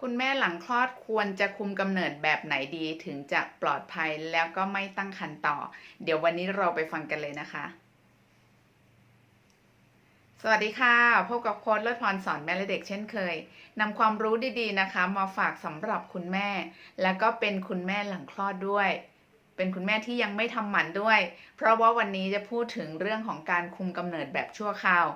คุณแม่หลังคลอดควรจะคุมกำเนิดแบบไหนดีถึงจะปลอดภัยแล้วก็ไม่ตั้งครรภ์ต่อ เดี๋ยววันนี้เราไปฟังกันเลยนะคะ สวัสดีค่ะพบกับโค้ดเลิศพรสอนแม่และเด็กเช่นเคยนำความรู้ดีๆนะคะ มาฝากสำหรับคุณแม่ แล้วก็เป็นคุณแม่หลังคลอดด้วยเป็นคุณแม่ที่ยังไม่ทำหมันด้วย เพราะว่าวันนี้จะพูดถึงเรื่องของการคุมกำเนิดแบบชั่วคราว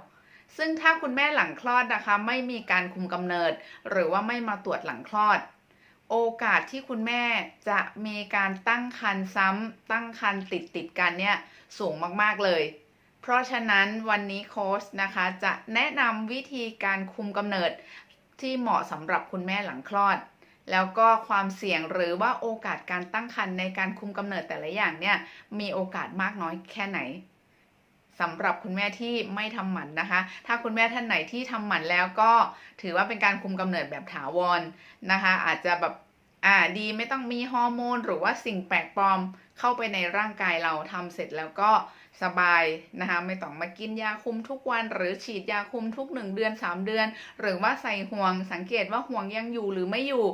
ซึ่งถ้าคุณแม่หลังคลอดนะคะ ไม่มีการคุมกำเนิด หรือว่าไม่มาตรวจหลังคลอด โอกาสที่คุณแม่จะมีการตั้งครรภ์ซ้ำตั้งครรภ์ติดติดกันเนี่ยสูงมากๆเลย เพราะฉะนั้นวันนี้โค้ชนะคะจะแนะนำวิธีการคุมกำเนิดที่เหมาะสำหรับคุณแม่หลังคลอด แล้วก็ความเสี่ยงหรือว่าโอกาสการตั้งครรภ์ในการคุมกำเนิดแต่ละอย่างเนี่ยมีโอกาสมากน้อยแค่ไหน สำหรับคุณแม่ที่ไม่ทำหมันนะคะ ถ้าคุณแม่ท่านไหนที่ทำหมันแล้วก็ถือว่าเป็นการคุมกำเนิดแบบถาวรนะคะ อาจจะแบบอ่าดีไม่ต้องมีฮอร์โมน หรือว่าสิ่งแปลกปลอมเข้าไปในร่างกายเราทำเสร็จแล้วก็สบายนะคะไม่ต้องมากินยาคุมทุกวัน หรือฉีดยาคุมทุก 1 เดือน 3 เดือน หรือว่าใส่ห่วงสังเกตว่าห่วงยังอยู่หรือไม่อยู่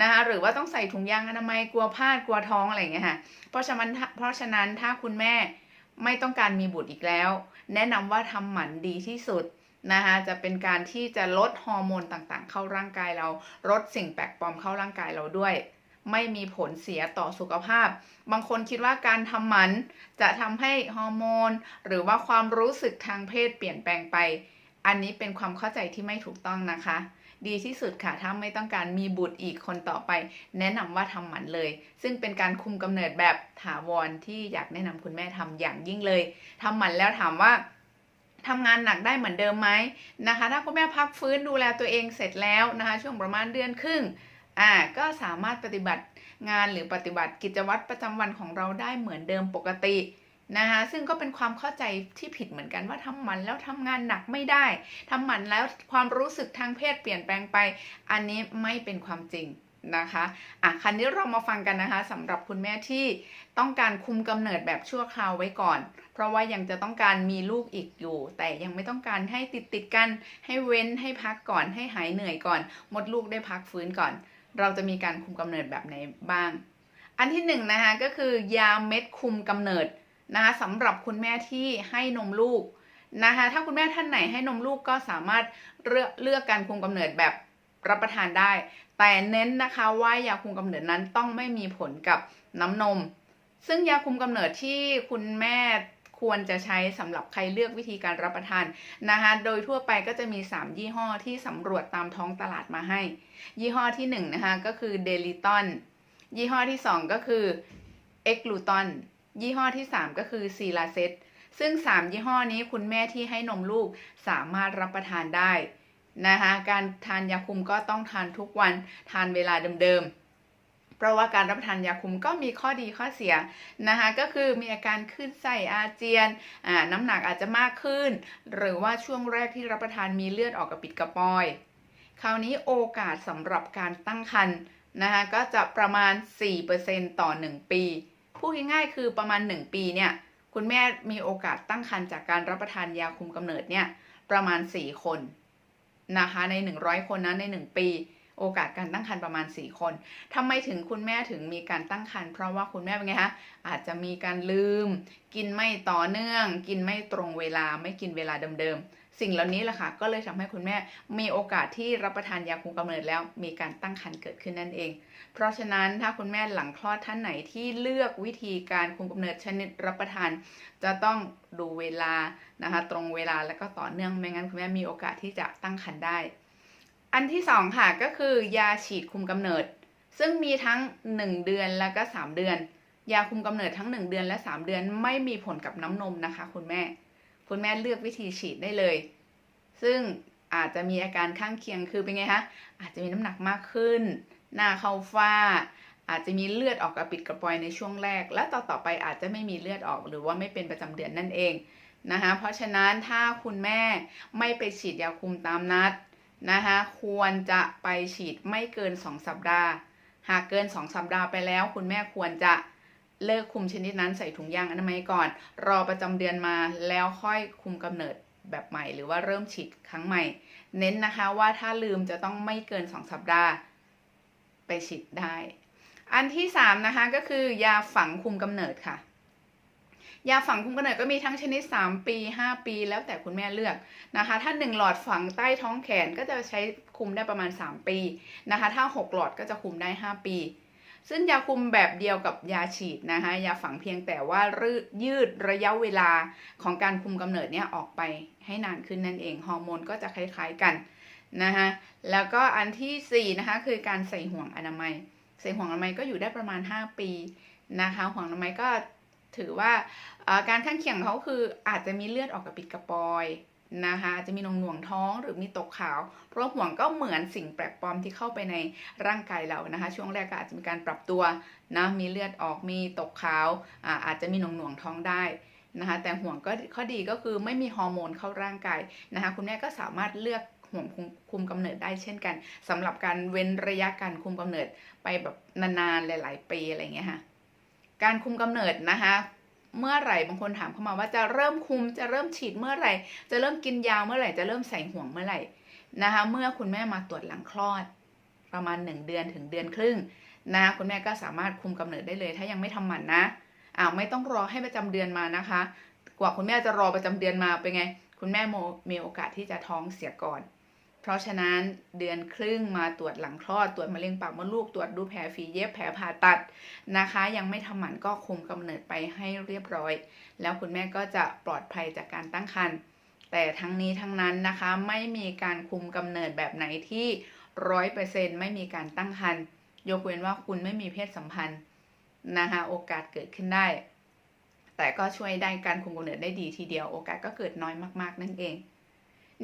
นะคะหรือว่าต้องใส่ถุงยางอนามัยกลัวพลาดกลัวท้องอะไรอย่างเงี้ยค่ะเพราะฉะนั้นเพราะฉะนั้นถ้าคุณแม่ ไม่ต้องการมีบุตรอีกแล้ว แนะนำว่าทำหมันดีที่สุดนะคะจะเป็นการที่จะลดฮอร์โมนต่างๆ เข้าร่างกายเราลดสิ่งแปลกปลอมเข้าร่างกายเราด้วย ไม่มีผลเสียต่อสุขภาพ บางคนคิดว่าการทำหมันจะทำให้ฮอร์โมน หรือว่าความรู้สึกทางเพศเปลี่ยนแปลงไป อันนี้เป็นความเข้าใจที่ไม่ถูกต้องนะคะ ดีที่สุดค่ะ ถ้าไม่ต้องการมีบุตรอีกคนต่อไป แนะนำว่าทำหมันเลย ซึ่งเป็นการคุมกำเนิดแบบถาวรที่อยากแนะนำคุณแม่ทำอย่างยิ่งเลยทำหมันแล้วถามว่าทำงานหนักได้เหมือนเดิมไหมนะคะ ถ้าคุณแม่พักฟื้นดูแลตัวเองเสร็จแล้วนะคะ ช่วงประมาณเดือนครึ่งอ่าก็สามารถปฏิบัติงานหรือปฏิบัติกิจวัตรประจำวันของเราได้เหมือนเดิมปกติ นะคะซึ่งก็เป็นความเข้าใจที่ผิดเหมือนกันว่าทำหมันแล้วทำงานหนักไม่ได้ทำหมันแล้วความรู้สึกทางเพศเปลี่ยนแปลงไป อันนี้ไม่เป็นความจริงนะคะอะคันนี้เรามาฟังกันนะคะสำหรับคุณแม่ที่ต้องการคุมกำเนิดแบบชั่วคราวไว้ก่อน เพราะว่ายังจะต้องการมีลูกอีกอยู่ แต่ยังไม่ต้องการให้ติดติดกันให้เว้นให้พักก่อนให้หายเหนื่อยก่อน มดลูกได้พักฟื้นก่อน เราจะมีการคุมกำเนิดแบบไหนบ้าง อันที่หนึ่งนะคะก็คือยาเม็ดคุมกำเนิด นะคะสำหรับคุณแม่ที่ให้นมลูกนะคะถ้าคุณแม่ท่านไหนให้นมลูกก็สามารถเลือกเลือกการคุมกำเนิดแบบรับประทานได้ แต่เน้นนะคะว่ายาคุมกำเนิดนั้นต้องไม่มีผลกับน้ำนม ซึ่งยาคุมกำเนิดที่คุณแม่ควรจะใช้สำหรับใครเลือกวิธีการรับประทานนะคะโดยทั่วไปก็จะมี 3 ยี่ห้อที่สำรวจตามท้องตลาดมาให้ ยี่ห้อที่1นะคะก็คือเดลิตอนยี่ห้อที่ 2 ก็คือเอ็กลูตอน ยี่ห้อที่ 3 ก็คือซีลาเซตซึ่ง 3 ยี่ห้อนี้คุณแม่ที่ให้นมลูกสามารถรับประทานได้นะคะการทานยาคุมก็ต้องทานทุกวันทานเวลาเดิมๆ เพราะว่าการรับประทานยาคุมก็มีข้อดีข้อเสียนะคะก็คือมีอาการขึ้นไส้อาเจียนน้ำหนักอาจจะมากขึ้น หรือว่าช่วงแรกที่รับประทานมีเลือดออกกระปิดกระปอย คราวนี้โอกาสสำหรับการตั้งครรภ์นะคะก็จะประมาณ 4%ต่อ 1 ปี พูดง่ายๆคือประมาณ 1 ปีเนี่ย คุณแม่มีโอกาสตั้งครรภ์จากการรับประทานยาคุมกำเนิดเนี่ยประมาณ 4 คนนะคะใน 100 คนนะใน 1 ปี โอกาสการตั้งครรภ์ประมาณ 4 คนทำไมถึงคุณแม่ถึงมีการตั้งครรภ์เพราะว่าคุณแม่เป็นไงคะอาจจะมีการลืม กินไม่ต่อเนื่อง กินไม่ตรงเวลาไม่กินเวลาเดิมๆ สิ่งเหล่านี้แหละค่ะก็เลยทำให้คุณแม่มีโอกาสที่รับประทานยาคุมกำเนิดแล้ว มีการตั้งครรภ์เกิดขึ้นนั่นเอง เพราะฉะนั้นถ้าคุณแม่หลังคลอดท่านไหนที่เลือกวิธีการคุมกำเนิดชนิดรับประทาน จะต้องดูเวลานะคะตรงเวลาแล้วก็ต่อเนื่องไม่งั้นคุณแม่มีโอกาสที่จะตั้งครรภ์ได้ อันที่สองค่ะก็คือยาฉีดคุมกำเนิด ซึ่งมีทั้ง 1 เดือนแล้วก็ 3 เดือน ยาคุมกำเนิดทั้ง 1 เดือนและ 3 เดือน ไม่มีผลกับน้ำนมนะคะ คุณแม่ คุณแม่เลือกวิธีฉีดได้เลย ซึ่งอาจจะมีอาการข้างเคียงคือเป็นไงคะอาจจะมีน้ำหนักมากขึ้น หน้าเข้าฝ้า อาจจะมีเลือดออกกระปิดกระปอยในช่วงแรก และต่อต่อไปอาจจะไม่มีเลือดออกหรือว่าไม่เป็นประจำเดือนนั่นเองนะคะเพราะฉะนั้นถ้าคุณแม่ไม่ไปฉีดยาคุมตามนัดนะคะควรจะไปฉีดไม่เกิน 2 สัปดาห์ หากเกิน 2 สัปดาห์ไปแล้ว คุณแม่ควรจะ เลิกคุมชนิดนั้นใส่ถุงยางอนามัยก่อน รอประจำเดือนมาแล้วค่อยคุมกำเนิดแบบใหม่ หรือว่าเริ่มฉีดครั้งใหม่ เน้นนะคะว่าถ้าลืมจะต้องไม่เกิน 2 สัปดาห์ ไปฉีดได้ อันที่สามนะคะก็คือยาฝังคุมกำเนิดค่ะ ยาฝังคุมกำเนิดก็มีทั้งชนิด 3 ปี 5 ปีแล้วแต่คุณแม่เลือกนะคะ ถ้า 1 หลอดฝังใต้ท้องแขนก็จะใช้คุมได้ประมาณ 3 ปีนะคะ ถ้า 6 หลอดก็จะคุมได้ 5 ปี ซึ่งยาคุมแบบเดียวกับยาฉีดนะคะยาฝังเพียงแต่ว่ายืดระยะเวลาของการคุมกำเนิดเนี่ยออกไปให้นานขึ้นนั่นเองฮอร์โมนก็จะคล้ายๆกันนะคะแล้วก็อันที่4นะคะคือการใส่ห่วงอนามัย ใส่ห่วงอนามัยก็อยู่ได้ประมาณ 5 ปีนะคะห่วงอนามัยก็ถือว่าการข้างเคียงเขาคืออาจจะมีเลือดออกกระปิดกระปอย นะคะจะมีหน่วงหน่วงท้องหรือมีตกขาวเพราะห่วงก็เหมือนสิ่งแปลกปลอมที่เข้าไปในร่างกายเรานะคะ ช่วงแรกก็อาจจะมีการปรับตัวนะมีเลือดออกมีตกขาวอาอาจจะมีหน่วงหน่วงท้องได้นะคะแต่ห่วงก็ข้อดีก็คือไม่มีฮอร์โมนเข้าร่างกายนะคะคุณแม่ก็สามารถเลือกห่วงคุมกำเนิดได้เช่นกันสำหรับการเว้นระยะการคุมกำเนิดไปแบบนานๆหลาย ๆ ปีอะไรเงี้ยค่ะการคุมกำเนิดนะคะ เมื่อไหร่บางคนถามเข้ามาว่าจะเริ่มคุมจะเริ่มฉีดเมื่อไหร่ จะเริ่มกินยาเมื่อไหร่จะเริ่มใส่ห่วงเมื่อไหร่นะคะ เมื่อคุณแม่มาตรวจหลังคลอด ประมาณ 1 เดือนถึงเดือนครึ่งนะคุณแม่ก็สามารถคุมกำเนิดได้เลย ถ้ายังไม่ทำหมันนะอ้าวไม่ต้องรอให้ประจำเดือนมานะคะ กว่าคุณแม่จะรอประจำเดือนมาเป็นไง คุณแม่มีโอกาสที่จะท้องเสียก่อน เพราะฉะนั้นเดือนครึ่งมาตรวจหลังคลอด ตรวจมะเร็งปากมดลูก ตรวจดูแผลฝีเย็บแผลผ่าตัดนะคะ ยังไม่ทำหมันก็คุมกำเนิดไปให้เรียบร้อย แล้วคุณแม่ก็จะปลอดภัยจากการตั้งครรภ์แต่ทั้งนี้ทั้งนั้นนะคะไม่มีการคุมกำเนิดแบบไหนที่ร้อยเปอร์เซ็นไม่มีการตั้งครรภ์ยกเว้นว่าคุณไม่มีเพศสัมพันธ์นะคะโอกาสเกิดขึ้นได้ แต่ก็ช่วยได้การคุมกำเนิดได้ดีทีเดียว โอกาสก็เกิดน้อยมาก ๆ นั่นเอง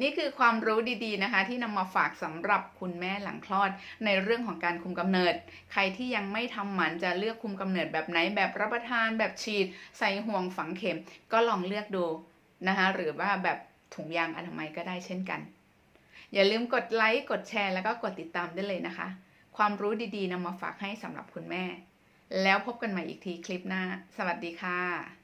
นี่คือความรู้ดีๆนะคะ ที่นำมาฝากสำหรับคุณแม่หลังคลอด ในเรื่องของการคุมกำเนิด ใครที่ยังไม่ทำหมันจะเลือกคุมกำเนิดแบบไหนแบบรับประทาน แบบฉีด ใส่ห่วงฝังเข็ม ก็ลองเลือกดูนะคะหรือว่าแบบถุงยางอนามัยก็ได้เช่นกัน อย่าลืมกดไลค์กดแชร์แล้วก็กดติดตามได้เลยนะคะ ความรู้ดีๆนำมาฝากให้สำหรับคุณแม่ แล้วพบกันใหม่อีกทีคลิปหน้า สวัสดีค่ะ